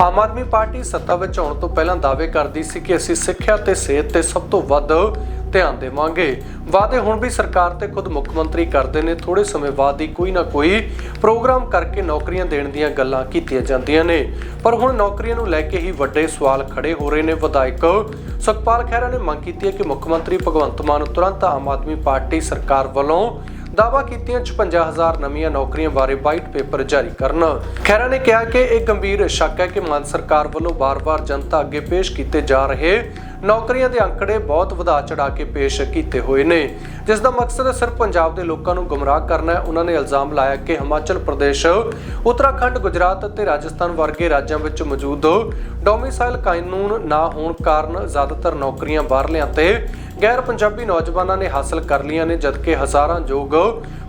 Aam Aadmi party ਸੱਤਾ ਵਿੱਚ ਆਉਣ ਤੋਂ ਪਹਿਲਾਂ ਦਾਅਵੇ ਕਰਦੀ ਸੀ ਕਿ ਅਸੀਂ ਸਿੱਖਿਆ ਤੇ ਸਿਹਤ ਤੇ ਸਭ ਤੋਂ ਵੱਧ ਧਿਆਨ ਦੇਵਾਂਗੇ। ਵਾਅਦੇ ਹੁਣ ਵੀ ਸਰਕਾਰ ਤੇ ਖੁਦ ਮੁੱਖ ਮੰਤਰੀ ਕਰਦੇ ਨੇ। ਥੋੜੇ ਸਮੇਂ ਬਾਅਦ ਹੀ ਕੋਈ ਨਾ ਕੋਈ ਪ੍ਰੋਗਰਾਮ ਕਰਕੇ ਨੌਕਰੀਆਂ ਦੇਣ ਦੀਆਂ ਗੱਲਾਂ ਕੀਤੀਆਂ ਜਾਂਦੀਆਂ ਨੇ। ਪਰ ਹੁਣ ਨੌਕਰੀਆਂ ਨੂੰ ਲੈ ਕੇ ਹੀ ਵੱਡੇ ਸਵਾਲ ਖੜੇ ਹੋ ਰਹੇ ਨੇ। ਵਿਧਾਇਕ ਸੁਖਪਾਲ ਖਹਿਰਾ ਨੇ ਮੰਗ ਕੀਤੀ ਹੈ ਕਿ ਮੁੱਖ ਮੰਤਰੀ ਭਗਵੰਤ ਮਾਨ ਤੁਰੰਤ ਆਮ ਆਦਮੀ ਪਾਰਟੀ ਸਰਕਾਰ ਵੱਲੋਂ ਦਾਅਵਾ ਕੀਤੀਆਂ 55000 ਨਵੀਆਂ ਨੌਕਰੀਆਂ ਬਾਰੇ ਵਾਈਟ ਪੇਪਰ ਜਾਰੀ ਕਰਨ। ਖੈਰਾ ਨੇ ਕਿਹਾ ਕਿ ਇਹ ਗੰਭੀਰ ਸ਼ੱਕ ਹੈ ਕਿ ਮਾਨ ਸਰਕਾਰ ਵੱਲੋਂ ਬਾਰ-ਬਾਰ ਜਨਤਾ ਅੱਗੇ ਪੇਸ਼ ਕੀਤੇ ਜਾ ਰਹੇ ਨੌਕਰੀਆਂ ਦੇ ਅੰਕੜੇ ਬਹੁਤ ਵਧਾ ਚੜਾ ਕੇ ਪੇਸ਼ ਕੀਤੇ ਹੋਏ ਨੇ, ਜਿਸ ਦਾ ਮਕਸਦ ਸਿਰਫ ਪੰਜਾਬ ਦੇ ਲੋਕਾਂ ਨੂੰ ਗੁੰਮਰਾਹ ਕਰਨਾ ਹੈ। ਉਹਨਾਂ ਨੇ ਇਲਜ਼ਾਮ ਲਾਇਆ ਕਿ ਹਿਮਾਚਲ ਪ੍ਰਦੇਸ਼, ਉੱਤਰਾਖੰਡ, ਗੁਜਰਾਤ ਅਤੇ ਰਾਜਸਥਾਨ ਵਰਗੇ ਰਾਜਾਂ ਵਿੱਚ ਮੌਜੂਦ ਡੋਮਿਸਾਈਲ ਕਾਨੂੰਨ ਨਾ ਹੋਣ ਕਾਰਨ ਜ਼ਿਆਦਾਤਰ ਨੌਕਰੀਆਂ ਬਾਹਰਲਿਆਂ ਤੇ ਗੈਰ ਪੰਜਾਬੀ ਨੌਜਵਾਨਾਂ ਨੇ ਹਾਸਲ ਕਰ ਲਈਆਂ ਨੇ ਜਦਕਿ ਹਜ਼ਾਰਾਂ ਯੋਗ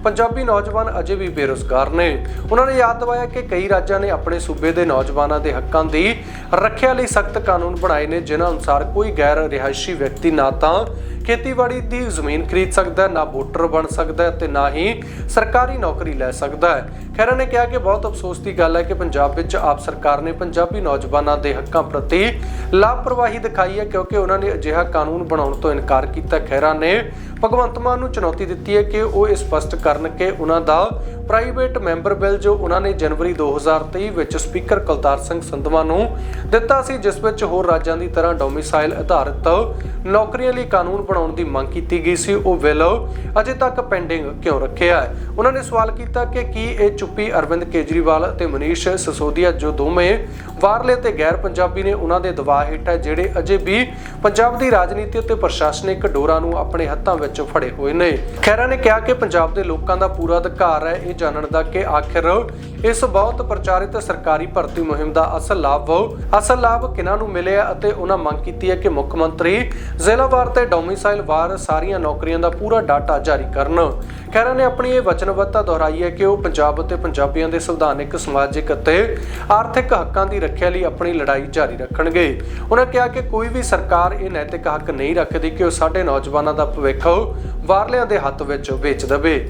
ਪੰਜਾਬੀ ਨੌਜਵਾਨ ਅਜੇ ਵੀ ਬੇਰੁਜ਼ਗਾਰ ਨੇ। ਉਹਨਾਂ ਨੇ ਯਾਦ ਦਿਵਾਇਆ ਕਿ ਕਈ ਰਾਜਾਂ ਨੇ ਆਪਣੇ ਸੂਬੇ ਦੇ ਨੌਜਵਾਨਾਂ ਦੇ ਹੱਕਾਂ ਦੀ ਰੱਖਿਆ ਲਈ ਸਖਤ ਕਾਨੂੰਨ ਬਣਾਏ ਨੇ, ਜਿਨ੍ਹਾਂ ਅਨੁਸਾਰ ਕੋਈ ਗੈਰ ਰਿਹਾਇਸ਼ੀ ਵਿਅਕਤੀ ਨਾ ਤਾਂ ਖੇਤੀਬਾੜੀ ਦੀ ਜ਼ਮੀਨ ਖਰੀਦ ਸਕਦਾ ਹੈ, ਨਾ ਵੋਟਰ ਬਣ ਸਕਦਾ ਹੈ ਤੇ ਨਾ ਹੀ ਸਰਕਾਰੀ ਨੌਕਰੀ ਲੈ ਸਕਦਾ ਹੈ। ਖੈਰਾ ਨੇ ਕਿਹਾ ਕਿ ਬਹੁਤ ਅਫਸੋਸ ਦੀ ਗੱਲ ਹੈ ਕਿ ਪੰਜਾਬ ਵਿੱਚ ਆਪ ਸਰਕਾਰ ਨੇ ਪੰਜਾਬੀ ਨੌਜਵਾਨਾਂ ਦੇ ਹੱਕਾਂ ਪ੍ਰਤੀ ਲਾਪਰਵਾਹੀ ਦਿਖਾਈ ਹੈ ਕਿਉਂਕਿ ਉਹਨਾਂ ਨੇ ਅਜਿਹਾ ਕਾਨੂੰਨ ਬਣਾਉਣ ਤੋਂ ਇਨਕਾਰ ਕੀਤਾ। ਖੈਰਾ ਨੇ ਭਗਵੰਤ ਮਾਨ ਨੂੰ ਚੁਣੌਤੀ ਦਿੱਤੀ ਹੈ ਕਿ ਉਹ ਇਹ ਸਪਸ਼ਟ ਕਰਨ ਕਿ ਉਹਨਾਂ ਦਾ ਪ੍ਰਾਈਵੇਟ ਮੈਂਬਰ ਬਿੱਲ ਜੋ ਉਹਨਾਂ ਨੇ ਜਨਵਰੀ 2023 ਵਿੱਚ ਸਪੀਕਰ ਕੁਲਤਾਰ ਸਿੰਘ ਸੰਧਵਾ ਨੂੰ ਦਿੱਤਾ ਸੀ, ਜਿਸ ਵਿੱਚ ਹੋਰ ਰਾਜਾਂ ਦੀ ਤਰ੍ਹਾਂ ਡੋਮਿਸਾਈਲ ਆਧਾਰਿਤ ਨੌਕਰੀਆਂ ਲਈ ਕਾਨੂੰਨ ਬਣਾਉਣ ਦੀ ਮੰਗ ਕੀਤੀ ਗਈ ਸੀ, ਉਹ ਬਿੱਲ ਅਜੇ ਤੱਕ ਪੈਂਡਿੰਗ ਕਿਉਂ ਰੱਖਿਆ ਹੈ? ਉਹਨਾਂ ਨੇ ਸਵਾਲ ਕੀਤਾ ਕਿ ਕੀ ਇਹ ਚੁੱਪੀ ਅਰਵਿੰਦ ਕੇਜਰੀਵਾਲ ਅਤੇ ਮਨੀਸ਼ ਸਸੋਦੀਆ ਜੋ ਦੋਵੇਂ ਬਾਹਰਲੇ ਤੇ ਗੈਰ ਪੰਜਾਬੀ ਨੇ ਉਹਨਾਂ ਦੇ ਦਬਾਅ ਹੇਠ ਹੈ, ਜਿਹੜੇ ਅਜੇ ਵੀ ਪੰਜਾਬ ਦੀ ਰਾਜਨੀਤੀ ਅਤੇ ਪ੍ਰਸ਼ਾਸਨਿਕ ਡੋਰਾਂ ਨੂੰ ਆਪਣੇ ਹੱਥਾਂ ਵਿੱਚ ਫੜੇ ਹੋਏ ਨੇ। ਖੈਰਾ ਨੇ ਕਿਹਾ ਕਿ ਪੰਜਾਬ ਦੇ ਲੋਕਾਂ ਦਾ ਪੂਰਾ ਅਧਿਕਾਰ ਹੈ, ਇਹ ਜਾਣਨ ਦਾ ਕਿ ਆਖਿਰ ਇਸ ਬਹੁਤ ਪ੍ਰਚਾਰਿਤ ਸਰਕਾਰੀ ਭਰਤੀ ਮੁਹਿੰਮ ਦਾ ਅਸਲ ਲਾਭ ਅਸਲ ਲਾਭ ਕਿਹਨਾਂ ਨੂੰ ਮਿਲਿਆ ਅਤੇ ਉਹਨਾਂ ਮੰਗ ਕੀਤੀ ਹੈ ਕਿ ਮੁੱਖ ਮੰਤਰੀ ਜ਼ਿਲ੍ਹਾਵਾਰ ਤੇ ਡੋਮਿਸਾਈਲ ਵਾਰ ਸਾਰੀਆਂ ਨੌਕਰੀਆਂ ਦਾ ਪੂਰਾ ਡਾਟਾ ਜਾਰੀ ਕਰਨ। ਖੈਰਾ ਨੇ ਆਪਣੀ ਇਹ ਵਚਨਬੱਧਤਾ ਦੁਹਰਾਈ ਹੈ ਕਿ ਉਹ ਪੰਜਾਬ ਅਤੇ ਪੰਜਾਬੀਆਂ ਦੇ ਸੰਵਿਧਾਨਿਕ, ਸਮਾਜਿਕ ਅਤੇ ਆਰਥਿਕ ਹੱਕਾਂ ਦੀ ਰੱਖਿਆ ਲਈ ਆਪਣੀ ਲੜਾਈ ਜਾਰੀ ਰੱਖਣਗੇ। ਉਹਨਾਂ ਕਿਹਾ ਕਿ ਕੋਈ ਵੀ ਸਰਕਾਰ ਇਹ ਨੈਤਿਕ ਹੱਕ ਨਹੀਂ ਰੱਖਦੀ ਕਿ ਉਹ ਸਾਡੇ ਨੌਜਵਾਨਾਂ ਦਾ ਭਵਿੱਖ ਬਾਹਰਲਿਆਂ ਦੇ ਹੱਥ ਵਿੱਚ ਵੇਚ ਦੇਵੇ।